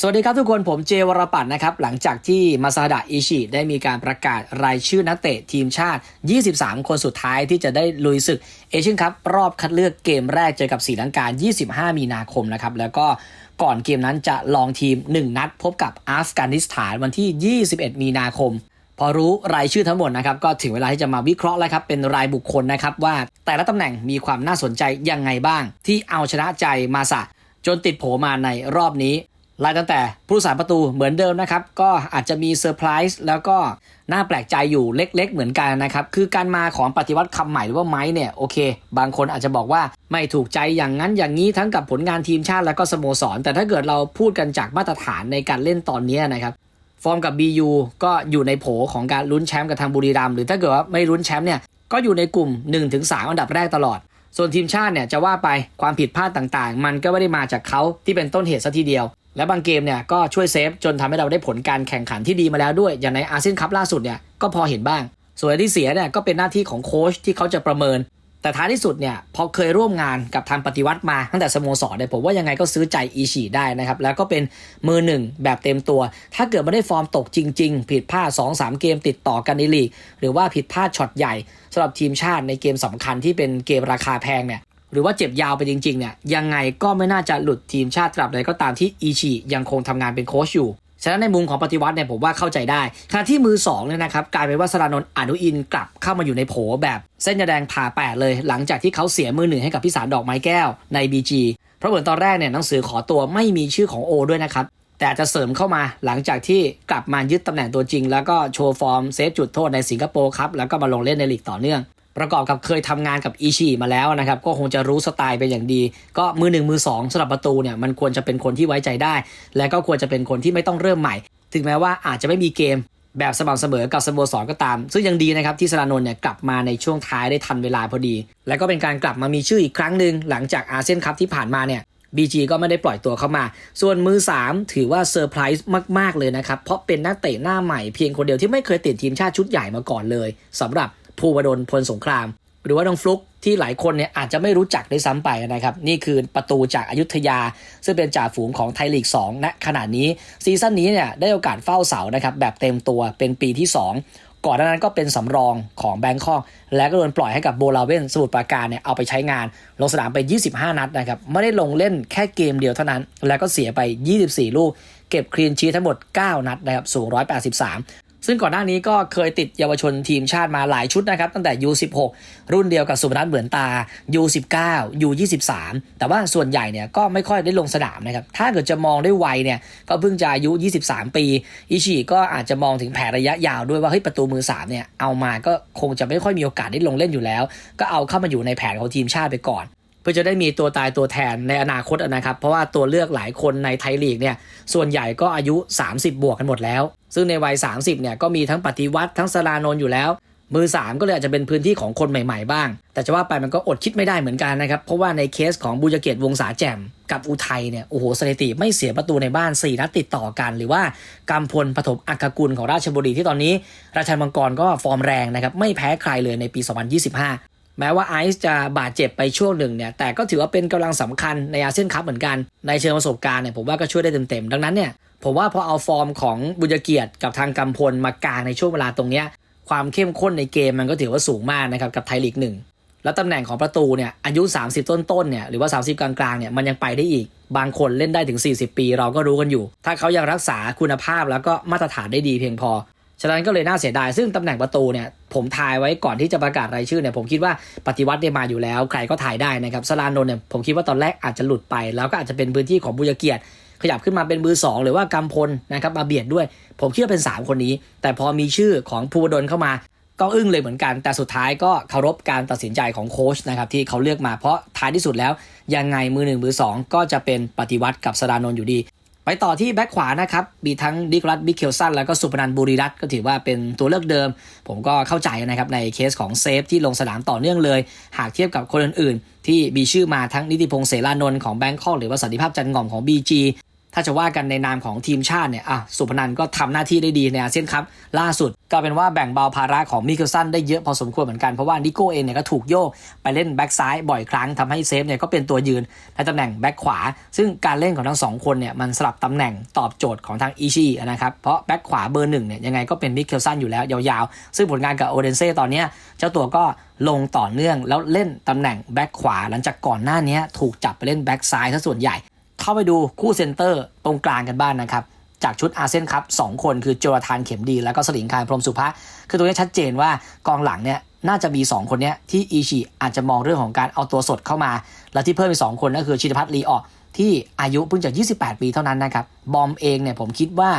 สวัสดีครับทุกคนผมเจวรปัตนนะครับ หลังจากที่มาซาดะอิชิได้มีการประกาศรายชื่อนักเตะทีมชาติ 23 คนสุดท้ายที่จะได้ลุยศึกเอเชียนคัพรอบคัดเลือกเกมแรกเจอกับศรีลังกา25 มีนาคมนะครับ แล้วก็ก่อนเกมนั้นจะลองทีม 1 นัดพบกับอัฟกานิสถานวันที่ 21 มีนาคม พอรู้รายชื่อทั้งหมดนะครับ ก็ถึงเวลาที่จะมาวิเคราะห์แล้วครับ เป็นรายบุคคลนะครับว่าแต่ละตำแหน่งมีความน่าสนใจยังไงบ้าง ที่เอาชนะใจมาซะจนติดโผมาในรอบนี้ ไล่ตั้งแต่ผู้รักษาประตูเหมือนเดิมนะครับ ก็อาจจะมีเซอร์ไพรส์แล้วก็น่าแปลกใจอยู่เล็ก ๆ เหมือนกันนะครับ คือการมาของปฏิวัติคำใหม่หรือว่าไม้เนี่ยโอเค บางคนอาจจะบอกว่าไม่ถูกใจอย่างนั้นอย่างนี้ทั้งกับผลงานทีมชาติแล้วก็สโมสร แต่ถ้าเกิดเราพูดกันจากมาตรฐานในการเล่นตอนนี้นะครับฟอร์มกับ BU ก็อยู่ในโผของการลุ้นแชมป์กับทางบุรีรัมย์หรือถ้าเกิดว่าไม่ลุ้นแชมป์เนี่ยก็อยู่ในกลุ่ม 1-3 อันดับแรกตลอด ส่วนทีมชาติเนี่ยจะว่าไปความผิดพลาดต่างๆ มันก็ไม่ได้มาจากเขาที่เป็นต้นเหตุซะทีเดียว และบางเกมเนี่ยก็ช่วยเซฟจนทำให้เราได้ผลการแข่งขันที่ดีมาแล้วด้วย อย่างในอาเซียนคัพล่าสุดเนี่ยก็พอเห็นบ้าง ส่วนที่เสียเนี่ยก็เป็นหน้าที่ของโค้ชที่เขาจะประเมิน แต่ท้ายที่สุดเนี่ยพอเคยร่วมงานกับทางปฏิวัติมาตั้งแต่สโมสรเนี่ยผมว่ายังไงก็ซื้อใจอีชีได้นะครับแล้วก็เป็นมือหนึ่งแบบเต็มตัว ถ้าเกิดไม่ได้ฟอร์มตกจริง ๆ ผิดพลาด2-3 เกมติดต่อกันในลีกหรือว่าผิดพลาดช็อตใหญ่สำหรับทีมชาติในเกมสำคัญที่เป็นเกมราคาแพงเนี่ย หรือว่าเจ็บยาวไปจริงๆเนี่ยยังไงก็ไม่น่าจะหลุดทีมชาติตราบใดก็ตามที่อีชียังคงทำงานเป็นโค้ชอยู่ฉะนั้นในมุมของปฏิวัติเนี่ยผมว่าเข้าใจได้ขณะที่มือ2เนี่ยนะครับกลายเป็นว่าสรานนท์อนุอินกลับเข้ามาอยู่ในโผแบบเส้นยาแดงผ่าแปดเลย หลังจากที่เขาเสียมือหนึ่งให้กับพิสารดอกไม้แก้วใน BG เพราะเหมือนตอนแรกเนี่ยหนังสือขอตัวไม่มีชื่อของโอด้วยนะครับแต่จจะเสริมเข้ามาหลังจากที่กลับมายึดตำแหน่งตัวจริง แล้วก็โชว์ฟอร์มเซฟจุดโทษในสิงคโปร์ครับแล้วก็มาลงเล่นในลีกต่อเนื่อง ประกอบกับเคยทำงานกับอีชีมาแล้วนะครับ ก็คงจะรู้สไตล์เป็นอย่างดี ก็มือหนึ่งมือสองสำหรับประตูเนี่ยมันควรจะเป็นคนที่ไว้ใจได้ และก็ควรจะเป็นคนที่ไม่ต้องเริ่มใหม่ ถึงแม้ว่าอาจจะไม่มีเกมแบบสม่ำเสมอกับสโมสรก็ตาม ซึ่งยังดีนะครับที่สรานนท์เนี่ยกลับมาในช่วงท้ายได้ทันเวลาพอดี และก็เป็นการกลับมามีชื่ออีกครั้งหนึ่งหลังจากอาเซียนคัพที่ผ่านมาเนี่ย BG ก็ไม่ได้ปล่อยตัวเข้ามา ส่วนมือ 3 ถือว่าเซอร์ไพรส์มาก ๆ เลยนะครับ เพราะเป็นนักเตะหน้าใหม่เพียงคนเดียวที่ไม่เคยติดทีมชาติชุดใหญ่มาก่อนเลยสำหรับ ภูวดลพลสงคราม หรือว่าน้องฟลุกที่หลายคนเนี่ยอาจจะไม่รู้จักด้วยซ้ำไปนะครับ นี่คือประตูจากอายุทยา ซึ่งเป็นจ่าฝูงของไทยลีก2ณขณะนี้ซีซั่นนี้เนี่ยได้โอกาสเฝ้าเสานะครับแบบเต็มตัวเป็นปีที่ 2 ก่อนหน้านั้นก็เป็นสำรองของแบงคอกและก็โดนปล่อยให้กับโบลาเวนสมุทรปราการเนี่ยเอาไปใช้งาน ลงสนามไป 25 นัดนะครับไม่ได้ลงเล่นแค่เกมเดียวเท่านั้น แล้วก็เสียไป 24 ลูกเก็บคลีนชีททั้งหมด 9 นัดนะครับสูง183 ซึ่งก่อนหน้านี้ก็เคยติดเยาวชนทีมชาติมาหลายชุดนะครับ ตั้งแต่ U16 รุ่นเดียวกับสุพนัทเหมือนตา U19 U23 แต่ว่าส่วนใหญ่เนี่ยก็ไม่ค่อยได้ลงสนามนะครับ ถ้าเกิดจะมองด้วยวัยเนี่ยก็เพิ่งจะอายุ 23 ปี อิชิก็อาจจะมองถึงแผนระยะยาวด้วยว่าเฮ้ยประตูมือ3เนี่ยเอามาก็คงจะไม่ค่อยมีโอกาสได้ลงเล่นอยู่แล้ว ก็เอาเข้ามาอยู่ในแผนของทีมชาติไปก่อน เพื่อจะได้มีตัวตายตัวแทนในอนาคตนะครับ เพราะว่าตัวเลือกหลายคนในไทยลีกเนี่ยส่วนใหญ่ก็อายุ 30 บวกกันหมดแล้ว ซึ่งในวัย 30เนี่ยก็มีทั้งปฏิวัติทั้งสลานนอยู่แล้ว มือ 3 ก็เลยอาจจะเป็นพื้นที่ของคนใหม่ๆบ้าง แต่จะว่าไปมันก็อดคิดไม่ได้เหมือนกันนะครับ เพราะว่าในเคสของบุญเกียรติวงศาแจ่มกับอุทัยเนี่ยโอ้โหสถิติไม่เสียประตูในบ้าน 4 นัดติดต่อกัน หรือว่ากำพลปฐมอักกุลของราชบุรีที่ตอนนี้ ราชันมังกรก็ฟอร์มแรงนะครับไม่แพ้ใครเลยในปี 2025 แม้ว่าไอซ์จะบาดเจ็บไปช่วงหนึ่งเนี่ยแต่ก็ถือว่าเป็นกำลังสำคัญในอาเซียนคัพเหมือนกัน ในเชิงประสบการณ์เนี่ยผมว่าก็ช่วยได้เต็มๆ ดังนั้นเนี่ยผมว่าพอเอาฟอร์มของบุญเกียรติกับทางกำพลมากางในช่วงเวลาตรงเนี้ยความเข้มข้นในเกมมันก็ถือว่าสูงมากนะครับกับไทยลีกหนึ่งแล้วตำแหน่งของประตูเนี่ยอายุ 30 ต้นๆเนี่ยหรือว่า 30 กลางๆเนี่ยมันยังไปได้อีก บางคนเล่นได้ถึง 40 ปีเราก็รู้กันอยู่ ถ้าเขายังรักษาคุณภาพแล้วก็มาตรฐานได้ดีเพียงพอ ฉะนั้นก็เลยน่าเสียดายซึ่งตำแหน่งประตูเนี่ยผมทายไว้ก่อนที่จะประกาศรายชื่อเนี่ยผมคิดว่าปฏิวัติได้มาอยู่แล้ว ใครก็ถ่ายได้นะครับสลานนท์เนี่ยผมคิดว่าตอนแรกอาจจะหลุดไป แล้วก็อาจจะเป็นพื้นที่ของบุญเกียรติ ขยับขึ้นมาเป็นมือ 2 หรือว่ากำพลนะครับมาเบียดด้วย ผมคิดว่าเป็น 3 คนนี้ แต่พอมีชื่อของภูวดลเข้ามาก็อึ้งเลยเหมือนกัน แต่สุดท้ายก็เคารพการตัดสินใจของโค้ชนะครับที่เขาเลือกมาเพราะท้ายที่สุดแล้ว ยังไงมือหนึ่งมือสองก็จะเป็นปฏิวัติกับสรานนท์อยู่ดี ไปต่อที่แบ็คขวานะครับ มีทั้งดิกรัตบิเคลสันแล้วก็สุพนันบุรีรัตก็ถือว่าเป็นตัวเลือกเดิม ผมก็เข้าใจนะครับในเคสของเซฟที่ลงสนามต่อเนื่องเลย หากเทียบกับคนอื่น ๆ ที่มีชื่อมาทั้งนิติพงษ์เสรานนท์ของแบงคอกหรือว่าสันติภาพจันทร์ง่อมของ BG ถ้าจะว่ากันในนามของทีมชาติเนี่ยอะสุพนันก็ทำหน้าที่ได้ดีในอาเซียนคัพล่าสุดก็เป็นว่าแบ่งเบาภาระของมิเคิลสันได้เยอะพอสมควรเหมือนกัน เพราะว่านิโก้เองเนี่ยก็ถูกโยกไปเล่นแบ็กซ้ายบ่อยครั้งทำให้เซฟเนี่ยก็เป็นตัวยืนในตำแหน่งแบ็กขวา ซึ่งการเล่นของทั้งสองคนเนี่ยมันสลับตำแหน่งตอบโจทย์ของทางอีชีนะครับเพราะแบ็กขวาเบอร์หนึ่งเนี่ยยังไงก็เป็นมิเคิลสันอยู่แล้วยาวๆ ซึ่งผลงานกับโอเดนเซ่ตอนเนี้ยเจ้าตัวก็ลงต่อเนื่องแล้วเล่นตำแหน่งแบ็กขวาหลังจากก่อนหน้านี้ถูกจับไปเล่นแบ็กซ้ายซะส่วนใหญ่ เข้าไปดูคู่เซนเตอร์ตรงกลางกันบ้างนนะครับ จากชุดอาเซียนคัพสองคนคือโจราธานเข็มดี แล้วก็สลิงคารพรมสุภะคือตรงนี้ชัดเจนว่ากองหลังเนี่ยน่าจะมี 2 คนเนี้ยที่อีชิอาจจะมองเรื่องของการเอาตัวสดเข้ามา แล้วที่เพิ่มอีกสองคนก็คือชินพัฒน์ลีออกที่อายุเพิ่งจะ 28 ปีเท่านั้นนะครับ บอมเองเนี่ยผมคิดว่า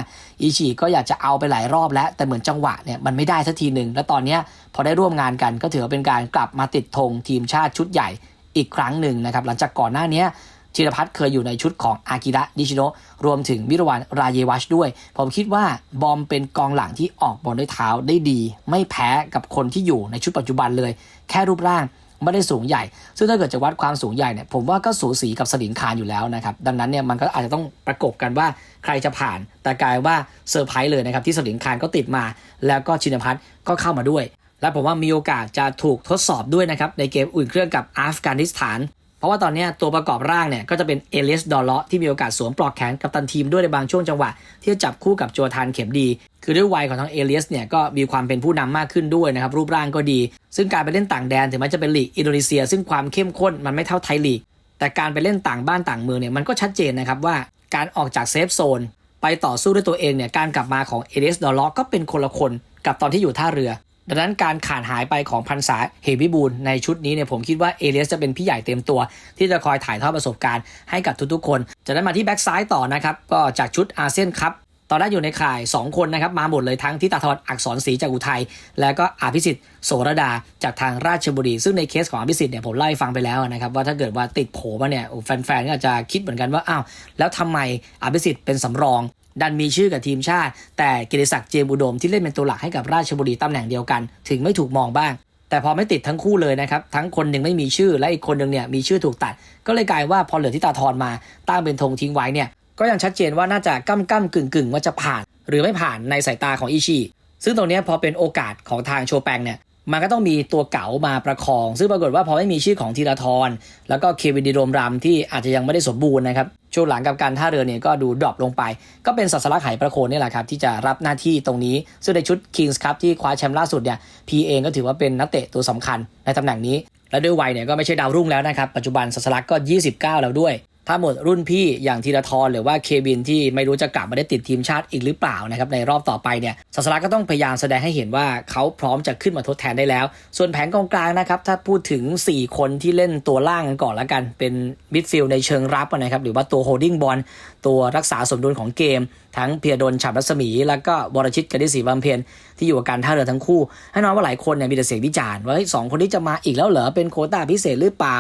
อีชิก็อยากจะเอาไปหลายรอบแล้ว แต่เหมือนจังหวะเนี่ยมันไม่ได้สักทีหนึ่ง แล้วตอนนี้พอได้ร่วมงานกันก็ถือเป็นการกลับมาติดธงทีมชาติชุดใหญ่อีกครั้งหนึ่งนะครับ หลังจากก่อนหน้านี้ ยชินพัฒน์เคยอยู่ในชุดของอากิระนิชิโนะรวมถึงมิรวานรายวัชด้วย ผมคิดว่าบอมเป็นกองหลังที่ออกบอลด้วยเท้าได้ดี ไม่แพ้กับคนที่อยู่ในชุดปัจจุบันเลย แค่รูปร่างไม่ได้สูงใหญ่ ซึ่งถ้าเกิดจะวัดความสูงใหญ่เนี่ยผมว่าก็สูสีกับสลิงคารอยู่แล้วนะครับ ดังนั้นเนี่ยมันก็อาจจะต้องประกบกันว่าใครจะผ่าน แต่กลายว่าเซอร์ไพรส์เลยนะครับที่สลิงคารก็ติดมา แล้วก็ชินพัฒน์ก็เข้ามาด้วย และผมว่ามีโอกาสจะถูกทดสอบด้วยนะครับในเกมอุ่นเครื่องกับอัฟกานิสถาน เพราะว่าตอนนี้ตัวประกอบร่างเนี่ยก็จะเป็นเอเลสดอลเลาะที่มีโอกาสสวมปลอกแขนกับตันทีมด้วยในบางช่วงจังหวะ ที่จะจับคู่กับโจทานเข็มดี คือด้วยวัยของทั้งเอเลสเนี่ยก็มีความเป็นผู้นำมากขึ้นด้วยนะครับรูปร่างก็ดี ซึ่งการไปเล่นต่างแดนถึงแม้จะเป็นลีกอินโดนีเซีย ซึ่งความเข้มข้นมันไม่เท่าไทยลีกแต่การไปเล่นต่างบ้านต่างเมืองเนี่ยมันก็ชัดเจนนะครับว่าการออกจากเซฟโซนไปต่อสู้ด้วยตัวเองเนี่ยการกลับมาของเอเลสดอลเลาะก็เป็นคนละคนกับตอนที่อยู่ท่าเรือ ดังนั้นการขาดหายไปของพันษาเหวิบูลในชุดนี้เนี่ยผมคิดว่าเอเลียสจะเป็นพี่ใหญ่เต็มตัว ที่จะคอยถ่ายทอดประสบการณ์ให้กับทุกๆ คน จะได้มาที่แบ็กซ้ายต่อนะครับก็จากชุดอาเซียนคัพตอนแรกอยู่ในข่าย 2 คนนะครับ มาหมดเลยทั้งทิตาธรอักษรศรีจากอุทัย แล้วก็อภิสิทธิ์โสรดาจากทางราชบุรี ซึ่งในเคสของอภิสิทธิ์เนี่ยผมไล่าให้ฟังไปแล้วนะครับ ว่าถ้าเกิดว่าติดโผมาเนี่ยแฟนๆก็อาจจะคิดเหมือนกันว่า อ้าว แล้วทำไมอภิสิทธิ์เป็นสำรอง ดันมีชื่อกับทีมชาติ แต่กิติศักดิ์เจมส์อุดมที่เล่นเป็นตัวหลักให้กับราชบุรีตำแหน่งเดียวกัน ถึงไม่ถูกมองบ้าง แต่พอไม่ติดทั้งคู่เลยนะครับ ทั้งคนหนึ่งไม่มีชื่อและอีกคนหนึ่งเนี่ยมีชื่อถูกตัด ก็เลยกลายว่าพอเหลือที่ตาทรมาตั้งเป็นธงทิ้งไว้เนี่ยก็ยังชัดเจนว่าน่าจะก้ำก้ำกึ่งกึ่งว่าจะผ่าน หรือไม่ผ่านในสายตาของอิชิซึ่งตรงนี้พอเป็นโอกาสของทางโชแปงเนี่ย มันก็ต้องมีตัวเก๋ามาประคอง ซึ่งปรากฏว่าพอไม่มีชื่อของธีรทร แล้วก็เควินดีโรมรำที่อาจจะยังไม่ได้สมบูรณ์นะครับ ช่วงหลังกับการท่าเรือเนี่ยก็ดูดรอปลงไป ก็เป็นสัสลักไหประโคนนี่แหละครับ ที่จะรับหน้าที่ตรงนี้ ซึ่งในชุด Kings Cup ที่คว้าแชมป์ล่าสุดเนี่ยพีเองก็ถือว่าเป็นนักเตะตัวสำคัญในตำแหน่งนี้ และด้วยวัยเนี่ยก็ไม่ใช่ดาวรุ่งแล้วนะครับปัจจุบันสัสลักก็ 29 แล้วด้วย ถ้าหมดรุ่นพี่อย่างธีรทรหรือว่าเควินที่ไม่รู้จะกลับมาได้ติดทีมชาติอีกหรือเปล่านะครับในรอบต่อไปเนี่ยสัสลักก็ต้องพยายามแสดงให้เห็นว่าเขาพร้อมจะขึ้นมาทดแทนได้แล้ว ส่วนแผนกองกลางนะครับถ้าพูดถึง 4 คนที่เล่นตัวล่างกันก่อนละกันเป็นมิดฟิลด์ในเชิงรับนะครับหรือว่าตัวโฮดดิ้งบอลตัวรักษาสมดุลของเกม ทั้งเพียรดลฉับรัศมี แล้วก็บรชิตกฤษศรีบำเพ็ญที่อยู่กับการท่าเรือทั้งคู่ให้น้องว่าหลายคนเนี่ยมีแต่เสียงวิจารณ์ว่าสองคนนี้จะมาอีกแล้วเหรอเป็นโคต้าพิเศษหรือเปล่า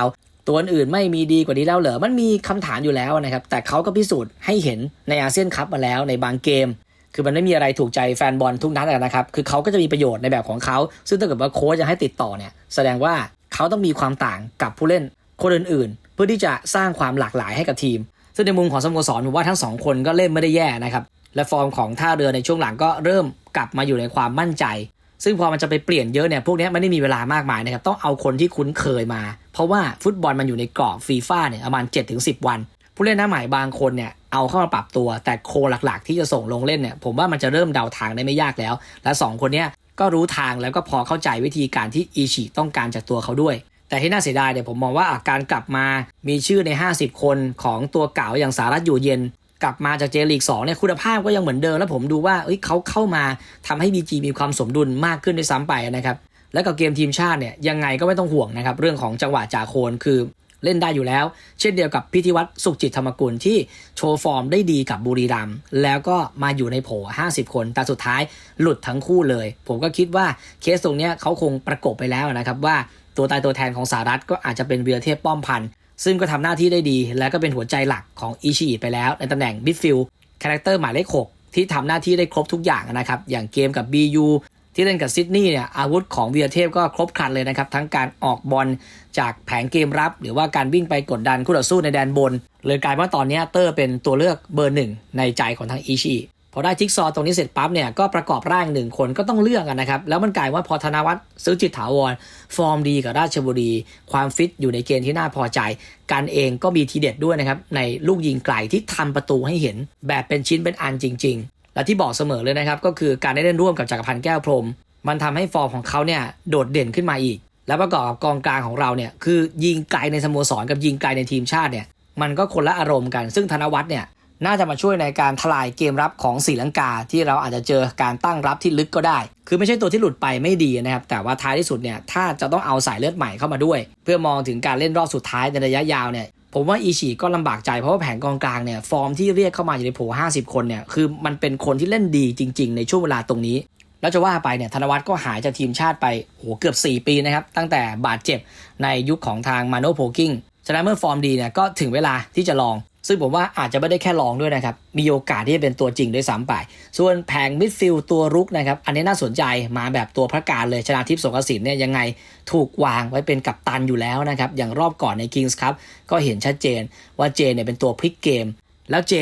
ตัวอื่นไม่มีดีกว่านี้แล้วเหรอ มันมีคำถามอยู่แล้วนะครับ แต่เขาก็พิสูจน์ให้เห็นในอาเซียนคัพมาแล้วในบางเกม คือมันไม่มีอะไรถูกใจแฟนบอลทุกนัดนะครับ คือเขาก็จะมีประโยชน์ในแบบของเขา ซึ่งถ้าเกิดว่าโค้ชจะให้ติดต่อเนี่ย แสดงว่าเขาต้องมีความต่างกับผู้เล่นคนอื่นๆ เพื่อที่จะสร้างความหลากหลายให้กับทีม ซึ่งในมุมของสโมสรผมว่าทั้งสองคนก็เล่นไม่ได้แย่นะครับ และฟอร์มของท่าเรือในช่วงหลังก็เริ่มกลับมาอยู่ในความมั่นใจ ซึ่งพอมันจะไปเปลี่ยนเยอะเนี่ยพวกนี้ไม่ได้มีเวลามากมายนะครับต้องเอาคนที่คุ้นเคยมา เพราะว่าฟุตบอลมันอยู่ในกรอบฟีฟ่าเนี่ยประมาณ7-10 วัน ผู้เล่นหน้าใหม่บางคนเนี่ยเอาเข้ามาปรับตัว แต่โคหลักๆ ที่จะส่งลงเล่นเนี่ยผมว่ามันจะเริ่มเดาทางได้ไม่ยากแล้ว และสองคนเนี้ยก็รู้ทางแล้วก็พอเข้าใจวิธีการที่อีชิต้องการจากตัวเขาด้วย แต่ที่น่าเสียดายเนี่ยผมมองว่าอะการกลับมามีชื่อใน 50 คนของตัวเก่าอย่างสารัตอยู่เย็น กลับมาจากเจลีก2เนี่ยคุณภาพก็ยังเหมือนเดิม แล้วผมดูว่าเอ้ยเขาเข้ามาทำให้ BG มีความสมดุลมากขึ้นด้วยซ้ำไปนะครับแล้วกับเกมทีมชาติเนี่ยยังไงก็ไม่ต้องห่วงนะครับเรื่องของจังหวะจ่าโคนคือเล่นได้อยู่แล้ว เช่นเดียวกับพิธีวัตรสุขจิตธรรมกุลที่โชว์ฟอร์มได้ดีกับบุรีรัมย์แล้วก็มาอยู่ในโผ50 คน แต่สุดท้ายหลุดทั้งคู่เลย ผมก็คิดว่าเคสตรงเนี้ยเขาคงประกบไปแล้วนะครับว่าตัวตายตัวแทนของสหรัฐก็อาจจะเป็นเวียเทพป้อมพันธ์ ซึ่งก็ทำหน้าที่ได้ดี และก็เป็นหัวใจหลักของอิชิอิไปแล้ว ในตำแหน่งมิดฟิลด์คาแรคเตอร์หมายเลข6ที่ทำหน้าที่ได้ครบทุกอย่างนะครับ อย่างเกมกับ BU ที่ที่เล่นกับซิดนีย์เนี่ยอาวุธของวีรเทพก็ครบครันเลยนะครับ ทั้งการออกบอลจากแผงเกมรับ หรือว่าการวิ่งไปกดดันคู่ต่อสู้ในแดนบน เลยกลายว่าตอนนี้เตอร์เป็นตัวเลือกเบอร์หนึ่งในใจของทางอิชิ พอได้จิ๊กซอตรงนี้เสร็จปั๊บเนี่ยก็ประกอบร่างหนึ่งคนก็ต้องเลือกกันนะครับ แล้วมันกลายว่าพอธนวัฒน์ซื้อจิตถาวร ฟอร์มดีกับราชบุรี ความฟิตอยู่ในเกณฑ์ที่น่าพอใจการเองก็มีทีเด็ดด้วยนะครับ ในลูกยิงไกลที่ทำประตูให้เห็นแบบเป็นชิ้นเป็นอันจริง ๆ และที่บอกเสมอเลยนะครับ ก็คือการได้เล่นร่วมกับจักรพันธ์แก้วพรม มันทำให้ฟอร์มของเขาเนี่ยโดดเด่นขึ้นมาอีก แล้วประกอบกับกองกลางของเราเนี่ยคือยิงไกลในสโมสรกับยิงไกลในทีมชาติเนี่ยมันก็คนละอารมณ์กัน ซึ่งธนวัฒน์เนี่ย น่าจะมาช่วยในการทลายเกมรับของศรีลังกาที่เราอาจจะเจอการตั้งรับที่ลึกก็ได้ คือไม่ใช่ตัวที่หลุดไปไม่ดีนะครับ แต่ว่าท้ายที่สุดเนี่ยถ้าจะต้องเอาสายเลือดใหม่เข้ามาด้วย เพื่อมองถึงการเล่นรอบสุดท้ายในระยะยาวเนี่ยผมว่าอีชีก็ลำบากใจเพราะว่าแผงกองกลางเนี่ยฟอร์มที่เรียกเข้ามาอยู่ในโผ50 คนเนี่ยคือมันเป็นคนที่เล่นดีจริง ๆ ในช่วงเวลาตรงนี้ แล้วจะว่าไปเนี่ยธนวัฒน์ก็หายจากทีมชาติไปโหเกือบ 4 ปีนะครับตั้งแต่บาดเจ็บในยุคของทางมาโนโพกิ้งฉะนั้นเมื่อฟอร์มดีเนี่ยก็ถึงเวลาที่จะลอง ซึ่งผมว่าอาจจะไม่ได้แค่ลองด้วยนะครับ มีโอกาสที่จะเป็นตัวจริงด้วยซ้ำไป ส่วนแผงมิดฟิลด์ตัวรุกนะครับ อันนี้น่าสนใจมาแบบตัวพระการเลย ชนาทิพย์สงกระสินเนี่ยยังไงถูกวางไว้เป็นกัปตันอยู่แล้วนะครับ อย่างรอบก่อนใน Kings ครับก็เห็นชัดเจนว่าเจเนี่ยเป็นตัวพลิกเกม แล้วเจ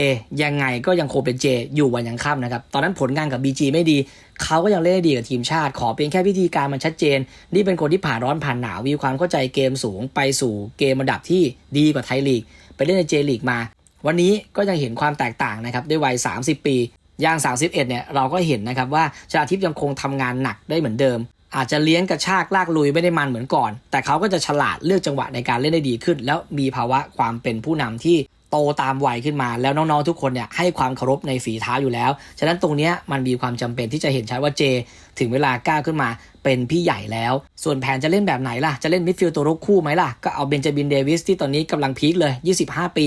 ยังไงก็ยังคงเป็นเจอยู่วันยังค่ำนะครับ ตอนนั้นผลงานกับ BG ไม่ดีเขาก็ยังเล่นได้ดีกับทีมชาติ ขอเพียงแค่วิธีการมันชัดเจน นี่เป็นคนที่ผ่านร้อนผ่านหนาวมีความเข้าใจเกมสูงไปสู่เกมระดับที่ดีกว่าไทยลีก ไปเล่นในเจลีกมา วันนี้ก็ยังเห็นความแตกต่างนะครับด้วยวัย 30 ปีย่าง 31เนี่ยเราก็เห็นนะครับว่าชาทิพย์ยังคงทำงานหนักได้เหมือนเดิม อาจจะเลี้ยงกระชากลากลุยไม่ได้มันเหมือนก่อน แต่เขาก็จะฉลาดเลือกจังหวะในการเล่นได้ดีขึ้น แล้วมีภาวะความเป็นผู้นำที่ ตตามวัยขึ้นมา แล้วน้องๆทุกคนเนี่ยให้ความเคารพในฝีเท้าอยู่แล้ว ฉะนั้นตรงนี้มันมีความจำเป็นที่จะเห็นชัดว่าเจ ถึงเวลาก้าวขึ้นมาเป็นพี่ใหญ่แล้ว ส่วนแผนจะเล่นแบบไหนล่ะ จะเล่นมิดฟิลด์ตัวรุกคู่ไหมล่ะ ก็เอาเบนจามินเดวิสที่ตอนนี้กำลังพีคเลย 25 ปี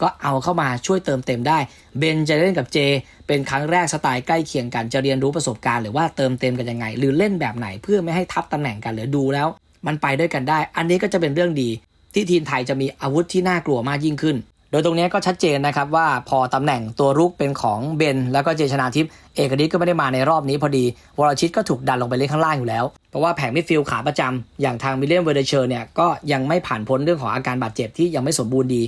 ก็เอาเข้ามาช่วยเติมเต็มได้ เบนจะเล่นกับเจ เป็นครั้งแรกสไตล์ใกล้เคียงกันจะเรียนรู้ประสบการณ์หรือว่าเติมเต็มกันยังไง หรือเล่นแบบไหนเพื่อไม่ให้ทับตำแหน่งกันหรือดูแล้ว มันไปด้วยกันได้ อันนี้ก็จะเป็นเรื่องดีที่ทีมไทยจะมีอาวุธที่น่ากลัวมากยิ่งขึ้น โดยตรงนี้ก็ชัดเจนนะครับว่าพอตำแหน่งตัวรุกเป็นของเบน แล้วก็เจชนาทิพย์เอกนิตก็ไม่ได้มาในรอบนี้พอดีวรชิตก็ถูกดันลงไปเล่นข้างล่างอยู่แล้ว เพราะว่าแผงมิดฟิลด์ขาประจำอย่างทางมิเลียมเวเดเชอร์เนี่ยก็ยังไม่ผ่านพ้นเรื่องของอาการบาดเจ็บที่ยังไม่สมบูรณ์ดี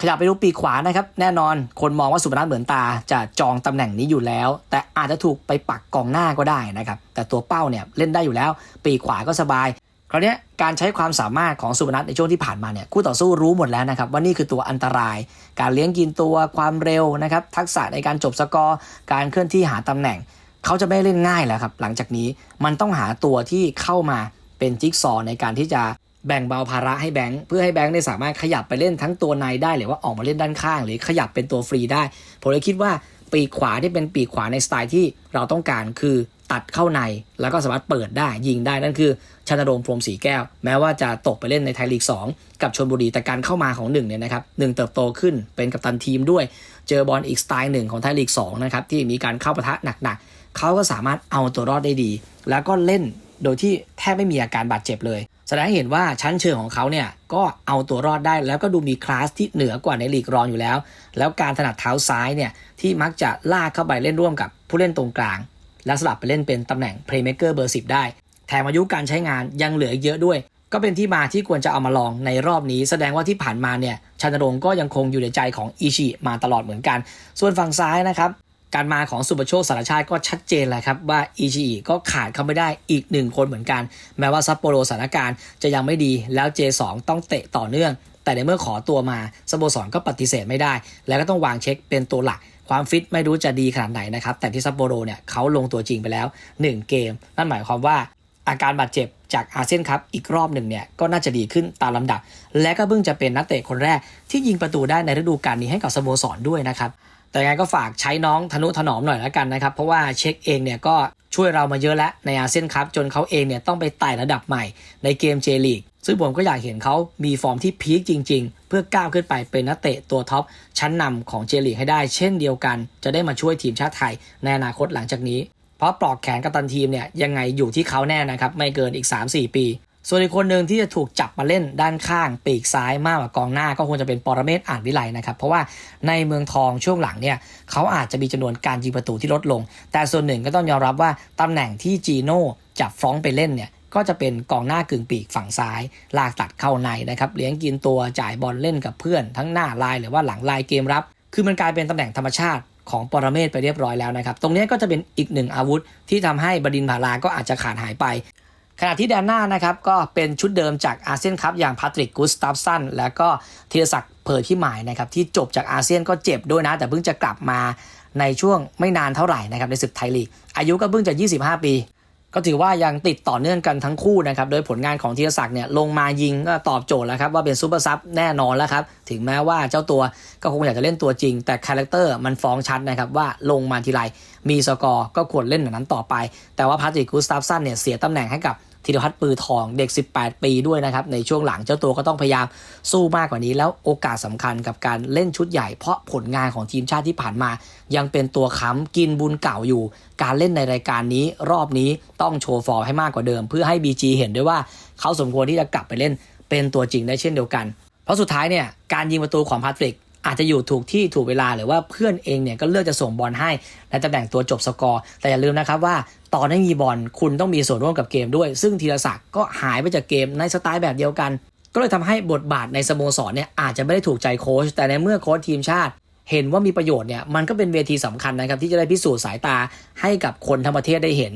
ขยับไปดูปีขวานะครับแน่นอนคนมองว่าสุพนัทเหมือนตาจะจองตำแหน่งนี้อยู่แล้ว แต่อาจจะถูกไปปักกองหน้าก็ได้นะครับแต่ตัวเป้าเนี่ยเล่นได้อยู่แล้ว ปีขวาก็สบาย คราวนี้การใช้ความสามารถของสุพนัทในช่วงที่ผ่านมาเนี่ยคู่ต่อสู้รู้หมดแล้วนะครับว่านี่คือตัวอันตราย การเลี้ยงกินตัวความเร็วนะครับทักษะในการจบสกอร์การเคลื่อนที่หาตำแหน่ง เขาจะไม่เล่นง่ายแล้วครับหลังจากนี้มันต้องหาตัวที่เข้ามาเป็นจิ๊กซอว์ในการที่จะแบ่งเบาภาระให้แบงค์เพื่อให้แบงค์ได้สามารถขยับไปเล่นทั้งตัวในได้หรือว่าออกมาเล่นด้านข้าง หรือขยับเป็นตัวฟรีได้ผมเลยคิดว่าปีกขวาที่เป็นปีกขวาในสไตล์ที่เราต้องการคือ ตัดเข้าในแล้วก็สามารถเปิดได้ยิงได้นั่นคือชนรงพรมสีแก้ว แม้ว่าจะตกไปเล่นในไทยลีก 2 กับชนบุรีแต่การเข้ามาของหนึ่งเนี่ยนะครับหนึ่งเติบโตขึ้นเป็นกัปตันทีมด้วย เจอบอลอีกสไตล์หนึ่งของไทยลีก2นะครับที่มีการเข้าปะทะหนักๆเขาก็สามารถเอาตัวรอดได้ดี แล้วก็เล่นโดยที่แทบไม่มีอาการบาดเจ็บเลยแสดงให้เห็นว่าชั้นเชิงของเขาเนี่ยก็เอาตัวรอดได้แล้วก็ดูมีคลาสที่เหนือกว่าในลีกรองอยู่แล้ว แล้วการถนัดเท้าซ้ายเนี่ยที่มักจะลากเข้าไปเล่นร่วมกับผู้เล่นตรงกลาง และสลับไปเล่นเป็นตำแหน่ง playmaker เบอร์ 10 ได้ แถมอายุการใช้งานยังเหลือเยอะด้วย ก็เป็นที่มาที่ควรจะเอามาลองในรอบนี้ แสดงว่าที่ผ่านมาเนี่ยชันรงก็ยังคงอยู่ในใจของอิชิมาตลอดเหมือนกัน ส่วนฝั่งซ้ายนะครับการมาของสุปโชคสารชาติก็ชัดเจนแหละครับว่าอิชิก็ขาดเขาไม่ได้อีกหนึ่งคนเหมือนกัน แม้ว่าซัปโปโรสถานการณ์จะยังไม่ดีแล้ว J2 ต้องเตะต่อเนื่อง แต่ในเมื่อขอตัวมาสโมสรก็ปฏิเสธไม่ได้ แล้วก็ต้องวางเช็คเป็นตัวหลัก ความฟิตไม่รู้จะดีขนาดไหนนะครับ แต่ที่ซัปโปโรเนี่ยเขาลงตัวจริงไปแล้ว 1 เกม นั่นหมายความว่าอาการบาดเจ็บจากอาเซียนครับอีกรอบหนึ่งเนี่ยก็น่าจะดีขึ้นตามลำดับ และก็เพิ่งจะเป็นนักเตะคนแรกที่ยิงประตูได้ในฤดูกาลนี้ให้กับสโมสรด้วยนะครับ แต่ยังไงก็ฝากใช้น้องธนุถนอมหน่อยแล้วกันนะครับ เพราะว่าเช็คเองเนี่ยก็ช่วยเรามาเยอะแล้วในอาเซียนคัพจนเขาเองเนี่ยต้องไปไต่ระดับใหม่ในเกมเจลีกซึ่งผมก็อยากเห็นเขามีฟอร์มที่พีคจริง ๆ เพื่อก้าวขึ้นไปเป็นนักเตะตัวท็อปชั้นนำของเจลีกให้ได้ เช่นเดียวกัน จะได้มาช่วยทีมชาติไทยในอนาคตหลังจากนี้ เพราะปลอกแขนกัปตันทีมเนี่ยยังไงอยู่ที่เขาแน่นะครับไม่เกินอีก 3-4 ปี ส่วนอีกคนหนึ่งที่จะถูกจับมาเล่นด้านข้างปีกซ้ายมากกว่ากองหน้าก็คงจะเป็นปรเมศอ่านวิไลนะครับ เพราะว่าในเมืองทองช่วงหลังเนี่ยเขาอาจจะมีจำนวนการยิงประตูที่ลดลง แต่ส่วนหนึ่งก็ต้องยอมรับว่าตำแหน่งที่จีโน่จับฟรองไปเล่นเนี่ยก็จะเป็นกองหน้ากึ่งปีกฝั่งซ้าย ลากตัดเข้าในนะครับเลี้ยงกินตัวจ่ายบอลเล่นกับเพื่อน ทั้งหน้าลายหรือว่าหลังลายเกมรับ คือมันกลายเป็นตำแหน่งธรรมชาติของปรเมศไปเรียบร้อยแล้วนะครับ ตรงนี้ก็จะเป็นอีกหนึ่งอาวุธที่ทำให้บดินผาลาก็อาจจะขาดหายไป ขณะที่แดนหน้านะครับก็เป็นชุดเดิมจากอาเซียนครับอย่างพาตริกกุสตาฟสันแล้วก็ธีรศักดิ์เผยพิมายนะครับที่จบจากอาเซียนก็เจ็บด้วยนะ แต่เพิ่งจะกลับมาในช่วงไม่นานเท่าไหร่นะครับในศึกไทยลีกอายุก็เพิ่งจะ 25 ปี ก็ถือว่ายังติดต่อเนื่องกันทั้งคู่นะครับโดยผลงานของธีรศักดิ์เนี่ยลงมายิงก็ตอบโจทย์แล้วครับว่าเป็นซูเปอร์ซับแน่นอนแล้วครับถึงแม้ว่าเจ้าตัวก็คงอยากจะเล่นตัวจริง แต่คาแรคเตอร์มันฟ้องชัดนะครับว่าลงมาทีไรมีสกอร์ก็ควรเล่นแบบนั้นต่อไป แต่ว่าพาติกกูสตาฟสันเนี่ยเสียตำแหน่งให้กับ ธีรพัฒน์ปือทองเด็ก 18 ปีด้วยนะครับ ในช่วงหลังเจ้าตัวก็ต้องพยายามสู้มากกว่านี้ แล้วโอกาสสำคัญกับการเล่นชุดใหญ่ เพราะผลงานของทีมชาติที่ผ่านมา ยังเป็นตัวค้ำกินบุญเก่าอยู่ การเล่นในรายการนี้รอบนี้ต้องโชว์ฟอร์มให้มากกว่าเดิม เพื่อให้ BG เห็นด้วยว่าเขาสมควรที่จะกลับไปเล่นเป็นตัวจริงได้เช่นเดียวกัน เพราะสุดท้ายเนี่ยการยิงประตูของพาตริก อาจจะอยู่ถูกที่ถูกเวลาหรือว่าเพื่อนเองเนี่ยก็เลือกจะส่งบอลให้ในตำแหน่งตัวจบสกอร์ แต่อย่าลืมนะครับว่าตอนไม่มีบอลคุณต้องมีส่วนร่วมกับเกมด้วย ซึ่งธีรศักดิ์ก็หายไปจากเกมในสไตล์แบบเดียวกัน ก็เลยทำให้บทบาทในสโมสรเนี่ยอาจจะไม่ได้ถูกใจโค้ชแต่ในเมื่อโค้ชทีมชาติ เห็นว่ามีประโยชน์เนี่ยมันก็เป็นเวทีสำคัญนะครับที่จะได้พิสูจน์สายตาให้กับคนทั้งประเทศได้เห็น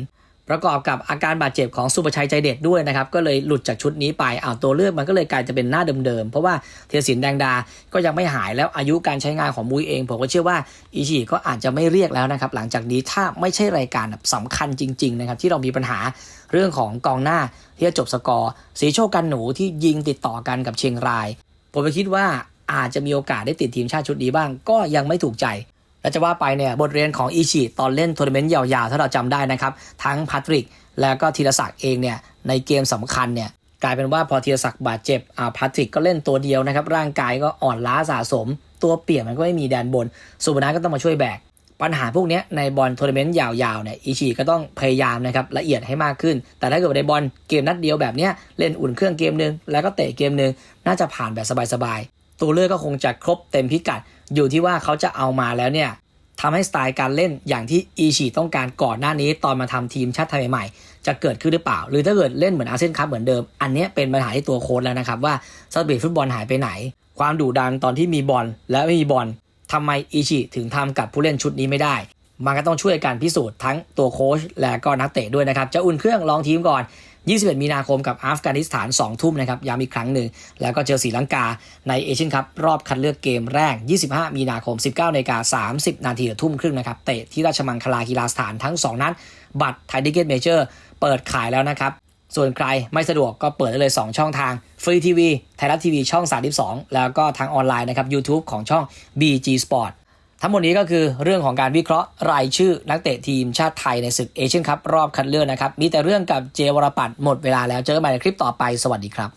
ประกอบกับอาการบาดเจ็บของสุประชัยใจเด็ดด้วยนะครับ ก็เลยหลุดจากชุดนี้ไปอ้าวตัวเลือกมันก็เลยกลายจะเป็นหน้าเดิมๆ เพราะว่าเทียสินแดงดา ก็ยังไม่หายแล้วอายุการใช้งานของมุ้ยเอง ผมก็เชื่อว่าอิชิก็อาจจะไม่เรียกแล้วนะครับ หลังจากนี้ถ้าไม่ใช่รายการแบบสำคัญจริงๆนะครับที่เรามีปัญหาเรื่องของกองหน้าที่จะจบสกอร์สีโชคกันหนูที่ยิงติดต่อกันกับเชียงราย ผมก็คิดว่าอาจจะมีโอกาสได้ติดทีมชาติชุดนี้บ้าง ก็ยังไม่ถูกใจ และจะว่าไปเนี่ยบทเรียนของอิชิตอนเล่นทัวร์นาเมนต์ยาวๆ ถ้าเราจำได้นะครับ ทั้งพาตริก แล้วก็ธีรศักดิ์เองเนี่ยในเกมสำคัญเนี่ยกลายเป็นว่าพอธีรศักดิ์บาดเจ็บอ่าพาตริกก็เล่นตัวเดียวนะครับ ร่างกายก็อ่อนล้าสะสม ตัวเปียกมันก็ไม่มีแดนบน สุบนาก็ต้องมาช่วยแบก ปัญหาพวกนี้ในบอลทัวร์นาเมนต์ยาวๆเนี่ยอิชิก็ต้องพยายามนะครับละเอียดให้มากขึ้น แต่ถ้าเกิดในบอลเกมนัดเดียวแบบเนี้ยเล่นอุ่นเครื่องเกมหนึ่งแล้วก็เตะเกมหนึ่งน่าจะผ่านแบบสบายๆ ตัวเลือกก็คงจะครบเต็มพิกัด อยู่ที่ว่าเขาจะเอามาแล้วเนี่ยทำให้สไตล์การเล่นอย่างที่อีชีต้องการก่อนหน้านี้ตอนมาทำทีมชาติไทยใหม่ๆ จะเกิดขึ้นหรือเปล่า หรือถ้าเกิดเล่นเหมือนอาเซียนคัพเหมือนเดิม อันนี้เป็นปัญหาที่ตัวโค้ชแล้วนะครับว่าสปีดฟุตบอลหายไปไหน ความดุดันตอนที่มีบอลและไม่มีบอลทำไมอีชีถึงทำกับผู้เล่นชุดนี้ไม่ได้ มันก็ต้องช่วยกันพิสูจน์ทั้งตัวโค้ชและก็นักเตะด้วยนะครับจะอุ่นเครื่องลองทีมก่อน 21 มีนาคมกับอัฟกานิสถาน 2 ทุ่มนะครับย้ำอีกครั้งหนึ่ง แล้วก็เจอศรีลังกาในเอเชียนคัพรอบคัดเลือกเกมแรก 25 มีนาคม 19นาฬิกา30 นาทีทุ่มครึ่งนะครับ เตะที่ราชมังคลากีฬาสถานทั้ง 2 นัด บัตรไทยดิเกตเมเจอร์เปิดขายแล้วนะครับ ส่วนใครไม่สะดวกก็เปิดได้เลย 2 ช่องทางฟรีทีวีไทยรัฐทีวีช่อง 32 แล้วก็ทางออนไลน์นะครับ YouTube ของช่อง BG Sport ทั้งหมดนี้ก็คือเรื่องของการวิเคราะห์รายชื่อนักเตะทีมชาติไทยในศึกเอเชียนคัพรอบคัดเลือกนะครับ มีแต่เรื่องกับเจวรปัตหมดเวลาแล้วเจอกันใหม่ในคลิปต่อไปสวัสดีครับ